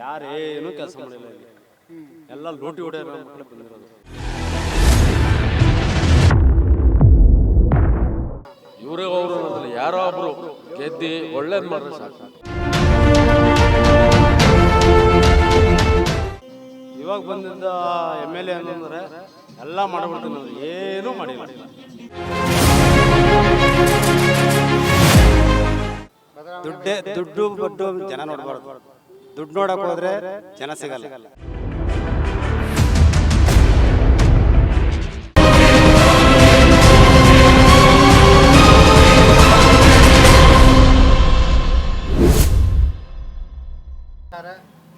ಯಾರೇನು ಕೆಲಸ ಮಾಡಿಲ್ಲ ಇಲ್ಲಿ. ಎಲ್ಲ ಲೂಟಿ ಹೊಡೆಯೋ ಮಕ್ಕಳು ಬಂದಿರೋದು. ಇವರೇ ಅವರು ಅನ್ನೋದಿಲ್ಲ ಯಾರೋ ಒಬ್ರು ಗೆದ್ದಿ ಒಳ್ಳೇದು ಮಾಡ್ರೆ ಸಾಕು. ಇವಾಗ ಬಂದಿದ್ದ ಎಂ ಎಲ್ ಎ ಅಂತಂದ್ರೆ ಎಲ್ಲ ಮಾಡ್ಬಿಡ್ತೀನಿ ಅವ್ರು ಏನೂ ಮಾಡಿಲ್ಲ. ದುಡ್ಡೇ ದುಡ್ಡು ಬಡ್ಡು ಜನ ನೋಡ್ಬಾರ್ದು. ದುಡ್ಡು ನೋಡಕ್ ಹೋದ್ರೆ ಜನ ಸಿಗಲ್ಲ.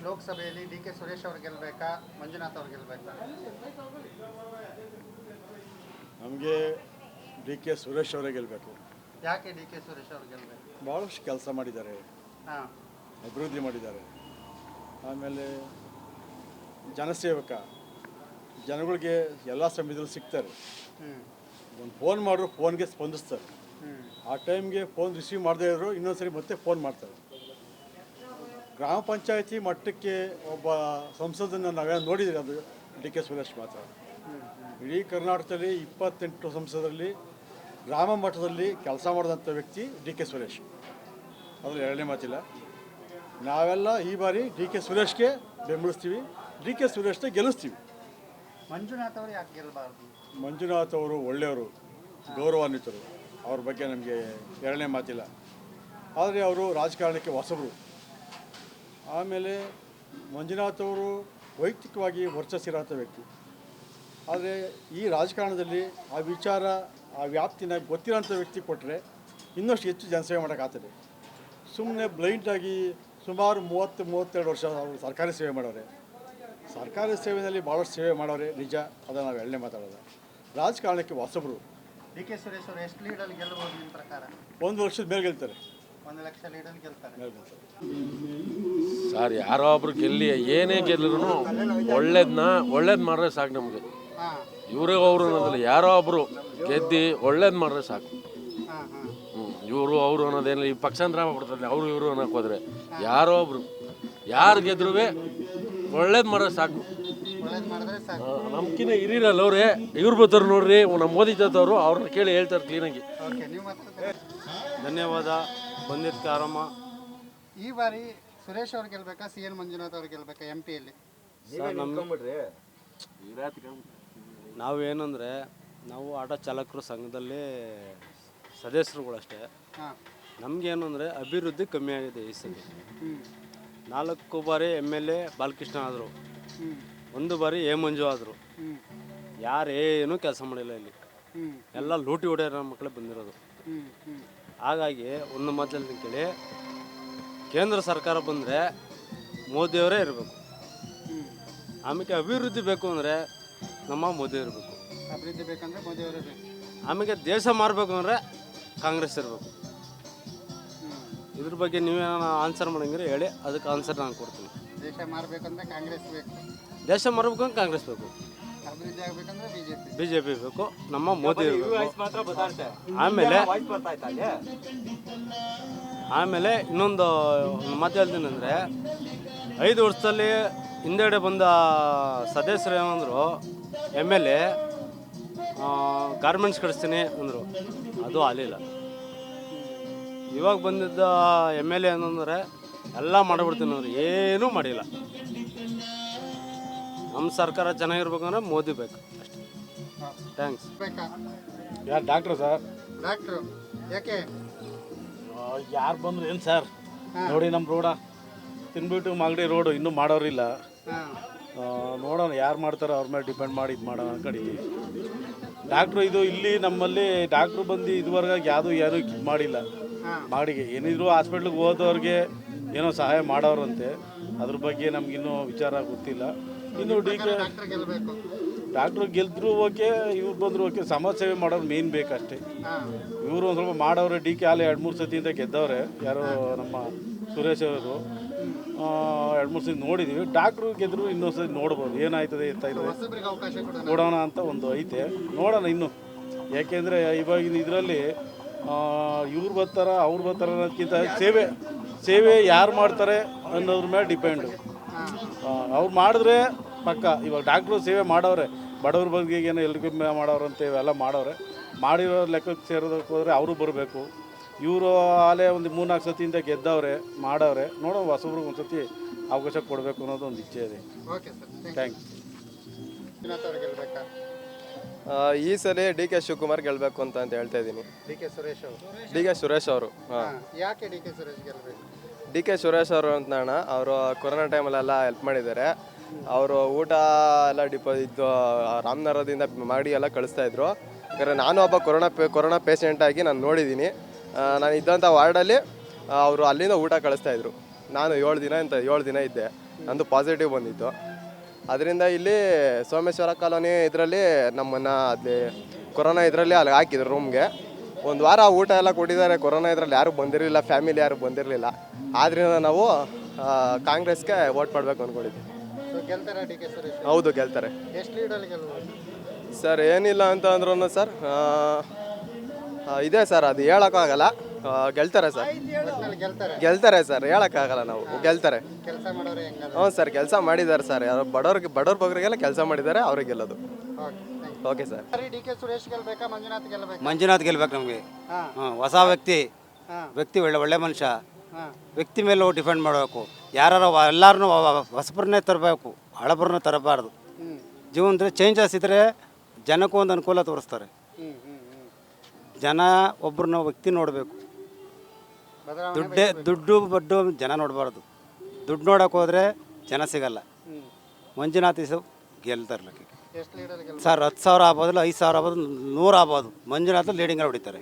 ಲೋಕಸಭೆಯಲ್ಲಿ ಡಿ ಕೆ ಸುರೇಶ್ ಅವ್ರು ಗೆಲ್ಬೇಕಾ ಮಂಜುನಾಥ್ ಅವ್ರು ಗೆಲ್ಲಬೇಕಾ ನಮಗೆ ಡಿ ಕೆ ಸುರೇಶ್ ಅವರೇ ಗೆಲ್ಲಬೇಕು ಯಾಕೆ ಡಿ ಕೆ ಸುರೇಶ್ ಅವ್ರು ಗೆಲ್ಬೇಕು? ಭಾಳಷ್ಟು ಕೆಲಸ ಮಾಡಿದ್ದಾರೆ. ಹಾಂ. ಅಭಿವೃದ್ಧಿ ಮಾಡಿದ್ದಾರೆ. ಆಮೇಲೆ ಜನಸೇವಕ ಜನಗಳಿಗೆ ಎಲ್ಲ ಸಮಯದಲ್ಲೂ ಸಿಗ್ತಾರೆ. ಒಂದು ಫೋನ್ ಮಾಡಿದ್ರು ಫೋನ್ಗೆ ಸ್ಪಂದಿಸ್ತಾರೆ. ಆ ಟೈಮ್ಗೆ ಫೋನ್ ರಿಸೀವ್ ಮಾಡದೇ ಇದ್ರು ಇನ್ನೊಂದ್ಸರಿ ಮತ್ತೆ ಫೋನ್ ಮಾಡ್ತಾರೆ. ಗ್ರಾಮ ಪಂಚಾಯತಿ ಮಟ್ಟಕ್ಕೆ ಒಬ್ಬ ಸಂಸದನ್ನು ನಾವೇ ನೋಡಿದ್ರಿ ಅದು? ಡಿ ಕೆ ಸುರೇಶ್ ಮಾತ್ರ. ಇಡೀ ಕರ್ನಾಟಕದಲ್ಲಿ ಇಪ್ಪತ್ತೆಂಟು ಸಂಸದರಲ್ಲಿ ಗ್ರಾಮ ಮಟ್ಟದಲ್ಲಿ ಕೆಲಸ ಮಾಡಿದಂಥ ವ್ಯಕ್ತಿ ಡಿ ಕೆ ಸುರೇಶ್. ಅದ್ರಲ್ಲಿ ಎರಡನೇ ಮಾತಿಲ್ಲ. ನಾವೆಲ್ಲ ಈ ಬಾರಿ ಡಿ ಕೆ ಸುರೇಶ್ಗೆ ಬೆಂಬಲಿಸ್ತೀವಿ. ಡಿ ಕೆ ಸುರೇಶ್ನ ಗೆಲ್ಲಿಸ್ತೀವಿ. ಮಂಜುನಾಥ್ ಅವರು ಯಾಕೆ ಗೆಲ್ಲಬಾರ್ದು? ಮಂಜುನಾಥ್ ಅವರು ಒಳ್ಳೆಯವರು ಗೌರವಾನ್ವಿತರು. ಅವ್ರ ಬಗ್ಗೆ ನಮಗೆ ಎರಡನೇ ಮಾತಿಲ್ಲ. ಆದರೆ ಅವರು ರಾಜಕಾರಣಕ್ಕೆ ಹೊಸಬರು. ಆಮೇಲೆ ಮಂಜುನಾಥ್ ಅವರು ವೈಯಕ್ತಿಕವಾಗಿ ವರ್ಚಸ್ಸಿರೋಂಥ ವ್ಯಕ್ತಿ. ಆದರೆ ಈ ರಾಜಕಾರಣದಲ್ಲಿ ಆ ವಿಚಾರ ಆ ವ್ಯಾಪ್ತಿನ ಗೊತ್ತಿರೋಂಥ ವ್ಯಕ್ತಿ ಕೊಟ್ಟರೆ ಇನ್ನಷ್ಟು ಹೆಚ್ಚು ಜನಸೇವೆ ಮಾಡೋಕ್ಕಾಗ್ತದೆ. ಸುಮ್ಮನೆ ಬ್ಲೈಂಡಾಗಿ ಸುಮಾರು ಮೂವತ್ತು ಮೂವತ್ತೆರಡು ವರ್ಷ ಅವರು ಸರ್ಕಾರಿ ಸೇವೆ ಮಾಡೋರೆ. ಸರ್ಕಾರಿ ಸೇವೆಯಲ್ಲಿ ಭಾಳಷ್ಟು ಸೇವೆ ಮಾಡೋರೆ ನಿಜ ಅದನ್ನು ನಾವು ಎಳ್ಳೆ ಮಾತಾಡೋದು. ರಾಜಕಾರಣಕ್ಕೆ ಹೊಸಬರು ಡಿ ಕೆ ಸುರೇಶ್ ಅವರು ಎಷ್ಟು ಲೀಡಲ್ಲಿ ನಿಮ್ಮ ಪ್ರಕಾರ? ಒಂದು ವರ್ಷದ ಮೇಲೆ ಗೆಲ್ತಾರೆ. ಒಂದು ಲಕ್ಷ ಲೀಡಲ್ಲಿ ಗೆಲ್ತಾರೆ. ಸರ್ ಯಾರೋ ಒಬ್ರು ಗೆಲ್ಲಿ ಏನೇ ಗೆಲ್ಲರೂ ಒಳ್ಳೇದನ್ನ ಒಳ್ಳೇದು ಮಾಡ್ರೆ ಸಾಕು ನಮಗೆ. ಇವರೇ ಅವರು ಅನ್ನೋದಿಲ್ಲ. ಯಾರೋ ಒಬ್ರು ಗೆದ್ದಿ ಒಳ್ಳೇದ್ ಮಾಡ್ರೆ ಸಾಕು. ಇವರು ಅವರು ಅನ್ನೋದೇನಿಲ್ಲ ಈ ಪಕ್ಷಾಂತರ ಮಾಡ್ಬಿಡ್ತಾರೆ ಅವರು ಇವರು ಅನ್ನೋಕೆ ಹೋದ್ರೆ. ಯಾರೋ ಒಬ್ರು. ಯಾರು ಗೆದ್ರು ಒಳ್ಳೇದ್ ಮರ ಸಾಕು. ಒಳ್ಳೇದು ಮಾಡಿದ್ರೆ ಸಾಕು ನಮ್ಕಿನ ಹಿರಿಯರಲ್ಲ ಅವ್ರೆ ಇವ್ರು ಬರ್ತಾರೆ ನೋಡ್ರಿ ನಮ್ಮ ಮೋದಿ ಜೊತೆವ್ರು ಅವ್ರನ್ನ ಕೇಳಿ ಹೇಳ್ತಾರೆ ಕ್ಲೀನಾಗಿ ಓಕೆ ನೀವು ಮಾತಾಡ್ತೀರಾ ಧನ್ಯವಾದ ಬಂದಿದ್ದ ಆರಾಮ. ಈ ಬಾರಿ ಸುರೇಶ್ ಅವ್ರು ಗೆಲ್ಬೇಕಾ ಸಿ ಎನ್ ಮಂಜುನಾಥ್ ಅವ್ರು ಗೆಲ್ಬೇಕಾ ಎಂ ಪಿಯಲ್ಲಿ ಅಲ್ಲಿ? ನಾವೇನಂದ್ರೆ ನಾವು ಏನಂದರೆ ನಾವು ಆಟೋ ಚಾಲಕರು ಸಂಘದಲ್ಲಿ ಸದಸ್ಯರುಗಳಷ್ಟೇ. ಹಾಂ. ನಮಗೇನು ಅಂದರೆ ಅಭಿವೃದ್ಧಿ ಕಮ್ಮಿ ಆಗಿದೆ ಈ ಸಲ ಹ್ಞೂ ನಾಲ್ಕು ಬಾರಿ ಎಂ ಎಲ್ ಎ ಬಾಲಕೃಷ್ಣ ಆದರು. ಹ್ಞೂ ಒಂದು ಬಾರಿ ಎ ಮಂಜು ಆದರು ಹ್ಞೂ ಯಾರೇನೂ ಕೆಲಸ ಮಾಡಿಲ್ಲ ಇಲ್ಲಿ. ಹ್ಞೂ ಎಲ್ಲ ಲೂಟಿ ಹೊಡೆಯೋ ಮಕ್ಕಳೇ ಬಂದಿರೋದು. ಹ್ಞೂ ಹ್ಞೂ ಹಾಗಾಗಿ ಒಂದು ಮಾತಲ್ಲಿ ಕೇಳಿ ಕೇಂದ್ರ ಸರ್ಕಾರ ಬಂದರೆ ಮೋದಿಯವರೇ ಇರಬೇಕು. ಹ್ಞೂ ಆಮೇಲೆ ಅಭಿವೃದ್ಧಿ ಬೇಕು ಅಂದರೆ ನಮ್ಮ ಮೋದಿ ಇರಬೇಕು. ಅಭಿವೃದ್ಧಿ ಬೇಕಂದ್ರೆ ಮೋದಿಯವರೇ ಬೇಕು. ಆಮೇಲೆ ದೇಶ ಮಾರಬೇಕು ಅಂದರೆ ಕಾಂಗ್ರೆಸ್ ಇರಬೇಕು. ಇದ್ರ ಬಗ್ಗೆ ನೀವೇನ ಆನ್ಸರ್ ಮಾಡಂಗಿದ್ರೆ ಹೇಳಿ ಅದಕ್ಕೆ ಆನ್ಸರ್ ನಾನು ಕೊಡ್ತೀನಿ. ದೇಶ ಮಾರಬೇಕಂದ್ರೆ ಕಾಂಗ್ರೆಸ್ ಬೇಕು. ದೇಶ ಮಾರಬೇಕು ಅಂದ್ರೆ ಕಾಂಗ್ರೆಸ್ ಬೇಕು. ಅಭಿವೃದ್ಧಿ ಆಗ್ಬೇಕಂದ್ರೆ ಬಿಜೆಪಿ. ಬಿಜೆಪಿ ಜೆ ಪಿ ಬೇಕು ನಮ್ಮ ಮೋದಿ ಇರಬೇಕು. ಆಮೇಲೆ ಆಮೇಲೆ ಇನ್ನೊಂದು ಮಾತು ಹೇಳ್ತೀನಿ ಅಂದರೆ ಐದು ವರ್ಷದಲ್ಲಿ ಹಿಂದೆಡೆ ಬಂದ ಸದಸ್ಯರು ಏನಂದರು ಎಂ ಎಲ್ ಎ ಗಾರ್ಮೆಂಟ್ಸ್ ಕಳಿಸ್ತೀನಿ ಅಂದರು. ಅದು ಆಗಲಿಲ್ಲ. ಇವಾಗ ಬಂದಿದ್ದ ಎಂ ಎಲ್ ಎ ಏನಂದರೆ ಎಲ್ಲ ಮಾಡಿಬಿಡ್ತೀನಿ ಅವ್ರು ಏನೂ ಮಾಡಿಲ್ಲ. ನಮ್ಮ ಸರ್ಕಾರ ಚೆನ್ನಾಗಿರ್ಬೇಕಂದ್ರೆ ಮೋದಿ ಬೇಕು. ಅಷ್ಟೇ ಥ್ಯಾಂಕ್ಸ್ ಬೇಕಾ? ಯಾರು ಡಾಕ್ಟ್ರು ಸರ್ ಡಾಕ್ಟ್ರು ಯಾಕೆ? ಯಾರು ಬಂದರು ಏನು ಸರ್ ನೋಡಿ ನಮ್ಮ ರೋಡ ತಿನ್ಬಿಟ್ಟು ಮಾಗಡಿ ರೋಡು ಇನ್ನೂ ಮಾಡೋರಿಲ್ಲ. ನೋಡೋಣ ಯಾರು ಮಾಡ್ತಾರೋ ಅವ್ರ ಮೇಲೆ ಡಿಪೆಂಡ್ ಮಾಡಿ ಇದು ಮಾಡೋಣ ಅನ್ಕೊಂಡಿದ್ದೀವಿ ಡಾಕ್ಟ್ರು ಇದು ಇಲ್ಲಿ ನಮ್ಮಲ್ಲಿ ಡಾಕ್ಟ್ರು ಬಂದು ಇದುವರೆಗೆ ಯಾವುದು ಯಾರು ಇದು ಮಾಡಿಲ್ಲ. ಮಾಡಿಗೆ ಏನಿದ್ರು ಹಾಸ್ಪಿಟ್ಲಿಗೆ ಹೋದವ್ರಿಗೆ ಏನೋ ಸಹಾಯ ಮಾಡೋರಂತೆ. ಅದ್ರ ಬಗ್ಗೆ ನಮಗಿನ್ನೂ ವಿಚಾರ ಗೊತ್ತಿಲ್ಲ. ಇನ್ನು ಡಿ ಕೆ ಡಾಕ್ಟರ್ ಗೆಲ್ದ್ರು ಓಕೆ ಇವ್ರು ಬಂದ್ರು ಓಕೆ. ಸಮಾಜ ಸೇವೆ ಮಾಡೋರು ಮೇನ್ ಬೇಕಷ್ಟೇ. ಇವರು ಒಂದು ಸ್ವಲ್ಪ ಮಾಡೋರು ಡಿ ಕೆ ಆಲೆ ಎರಡು ಮೂರು ಸತಿಯಿಂದ ಗೆದ್ದವ್ರೆ. ಯಾರು ನಮ್ಮ ಸುರೇಶ್ ಅವರು. ಎರಡು ಮೂರು ಸತಿ ನೋಡಿದ್ದೀವಿ ಡಾಕ್ಟ್ರು ಗೆದ್ರು ಇನ್ನೊಂದು ಸತಿ ನೋಡ್ಬೋದು. ಏನಾಯ್ತದೆ ಎತ್ತಾಯ್ತದೆ ನೋಡೋಣ ಅಂತ ಒಂದು ಐತೆ. ನೋಡೋಣ ಇನ್ನು. ಯಾಕೆಂದರೆ ಇವಾಗಿನ ಇದರಲ್ಲಿ ಇವ್ರು ಬರ್ತಾರ ಅವ್ರು ಬರ್ತಾರ ಅನ್ನೋದಕ್ಕಿಂತ ಸೇವೆ ಸೇವೆ ಯಾರು ಮಾಡ್ತಾರೆ ಅನ್ನೋದ್ರ ಮೇಲೆ ಡಿಪೆಂಡು ಅವ್ರು ಮಾಡಿದ್ರೆ ಪಕ್ಕ. ಇವಾಗ ಡಾಕ್ಟ್ರು ಸೇವೆ ಮಾಡೋರೆ ಬಡವ್ರ ಬಗ್ಗೆ ಏನೋ ಎಲ್ರಿಗೂ ಮಾಡೋರು ಅಂತ ಇವೆಲ್ಲ ಮಾಡೋರೆ ಮಾಡಿರೋ ಲೆಕ್ಕಕ್ಕೆ ಸೇರೋದಕ್ಕೆ ಹೋದರೆ ಅವರು ಬರಬೇಕು. ಇವರು ಆಲೇ ಒಂದು ಮೂರ್ನಾಲ್ಕು ಸತಿಯಿಂದ ಗೆದ್ದವ್ರೆ ಮಾಡವ್ರೆ. ನೋಡೋ ಹೊಸಬ್ರಿಗೆ ಒಂದು ಸತಿ ಅವಕಾಶ ಕೊಡಬೇಕು ಅನ್ನೋದು ಒಂದು ಇಚ್ಛೆ ಇದೆ. ಥ್ಯಾಂಕ್ಸ್ ಆ, ಈ ಸಲ ಡಿ ಕೆ ಶಿವಕುಮಾರ್ ಗೆಲ್ಬೇಕು ಅಂತ ಅಂತ ಹೇಳ್ತಾ ಇದ್ದೀನಿ. ಡಿ ಕೆ ಸುರೇಶ್ ಅವರು. ಡಿ ಕೆ ಸುರೇಶ್ ಅವರು ಹಾ, ಯಾಕೆ ಡಿ ಕೆ ಸುರೇಶ್ ಗೆಲ್ಬೇಕು? ಡಿ ಕೆ ಸುರೇಶ್ ಅವರು ಅಂತ ಅಣ್ಣ ಅವರು ಕೊರೋನಾ ಟೈಮಲ್ಲೆಲ್ಲ ಹೆಲ್ಪ್ ಮಾಡಿದ್ದಾರೆ. ಅವರು ಊಟ ಎಲ್ಲ ಡಿಪೋ ಇದು ರಾಮನಗರದಿಂದ ಮಾಡಿ ಎಲ್ಲ ಕಳಿಸ್ತಾ ಇದ್ರು. ಯಾಕಂದರೆ ನಾನು ಒಬ್ಬ ಕೊರೋನಾ ಪೇ ಕೊರೋನಾ ಪೇಷೆಂಟಾಗಿ ಆಗಿ ನಾನು ನೋಡಿದ್ದೀನಿ. ನಾನು ಇದ್ದಂಥ ವಾರ್ಡಲ್ಲಿ ಅವರು ಅಲ್ಲಿಂದ ಊಟ ಕಳಿಸ್ತಾ ಇದ್ರು. ನಾನು ಏಳು ದಿನ ಅಂತ ಏಳು ದಿನ ಇದ್ದೆ. ನಂದು ಪಾಸಿಟಿವ್ ಬಂದಿತ್ತು. ಅದರಿಂದ ಇಲ್ಲಿ ಸೋಮೇಶ್ವರ ಕಾಲೋನಿ ಇದರಲ್ಲಿ ನಮ್ಮನ್ನು ಅಲ್ಲಿ ಕೊರೋನಾ ಇದರಲ್ಲಿ ಅಲ್ಲಿ ಹಾಕಿದ್ರು ರೂಮ್ಗೆ ಒಂದು ವಾರ ಊಟ ಎಲ್ಲ ಕೊಟ್ಟಿದ್ದಾರೆ. ಕೊರೋನಾ ಇದರಲ್ಲಿ ಯಾರು ಬಂದಿರಲಿಲ್ಲ ಫ್ಯಾಮಿಲಿ ಯಾರು ಬಂದಿರಲಿಲ್ಲ. ಆದ್ರಿಂದ ನಾವು ಕಾಂಗ್ರೆಸ್ಗೆ ವೋಟ್ ಮಾಡಬೇಕು ಅಂದ್ಕೊಂಡಿದ್ವಿ ಹೌದು ಗೆಲ್ತಾರೆ. ಸರ್ ಏನಿಲ್ಲ ಅಂತ ಅಂದ್ರೂ ಸರ್ ಇದೆ ಸರ್ ಅದು ಹೇಳೋಕ್ಕಾಗಲ್ಲ. ಗೆಲ್ತಾರೆ ಸರ್. ಗೆಲ್ತಾರೆ ಸರ್ ಹೇಳೋಕ್ಕಾಗಲ್ಲ ನಾವು ಗೆಲ್ತಾರೆ. ಕೆಲಸ ಮಾಡೋರು ಹೆಂಗಲ್ಲ ಹ್ಞೂ ಸರ್ ಕೆಲಸ ಮಾಡಿದ್ದಾರೆ ಸರ್ ಯಾರು ಬಡವ್ರಿಗೆ ಬಡವ್ರ ಬಗ್ಗರಿಗೆಲ್ಲ ಕೆಲಸ ಮಾಡಿದ್ದಾರೆ ಅವ್ರಿಗೆ ಗೆಲ್ಲೋದು. Okay sir. ಸರಿ ಡಿ ಕೆ ಸುರೇಶ್ ಗೆಲ್ಬೇಕಾ ಮಂಜುನಾಥ್ ಗೆಲ್ಬೇಕಾ? ಮಂಜುನಾಥ್ ಗೆಲ್ಬೇಕು ನಮಗೆ. ಹಾಂ. ಹೊಸ ವ್ಯಕ್ತಿ. ವ್ಯಕ್ತಿ ಒಳ್ಳೆ ಒಳ್ಳೆ ಮನುಷ್ಯ. ವ್ಯಕ್ತಿ ಮೇಲೆ ಡಿಪೆಂಡ್ ಮಾಡಬೇಕು. ಯಾರು ಎಲ್ಲರೂ ಹೊಸಬ್ರನ್ನೇ ತರಬೇಕು ಹಳಬ್ರನ್ನ ತರಬಾರ್ದು. ಜೀವನದಲ್ಲಿ ಚೇಂಜಸ್ ಇದ್ದರೆ ಜನಕ್ಕೂ ಒಂದು ಅನುಕೂಲ ತೋರಿಸ್ತಾರೆ. ಜನ ಒಬ್ಬರನ್ನ ವ್ಯಕ್ತಿ ನೋಡಬೇಕು. ದುಡ್ಡೇ ದುಡ್ಡು ಬಡ್ಡು ಜನ ನೋಡಬಾರ್ದು. ದುಡ್ಡು ನೋಡೋಕೆ ಹೋದರೆ ಜನ ಸಿಗಲ್ಲ. ಮಂಜುನಾಥ್ ಇಸು ಗೆಲ್ತಾರೆ ಸರ್ ಹತ್ತು ಸಾವಿರ ಆಗ್ಬೋದು ಐದು ಸಾವಿರ ಆಗ್ಬೋದು ನೂರು ಆಗ್ಬೋದು. ಮಂಜುನಾಥ್ ಲೀಡಿಂಗಲ್ಲಿ ಹೊಡಿತಾರೆ.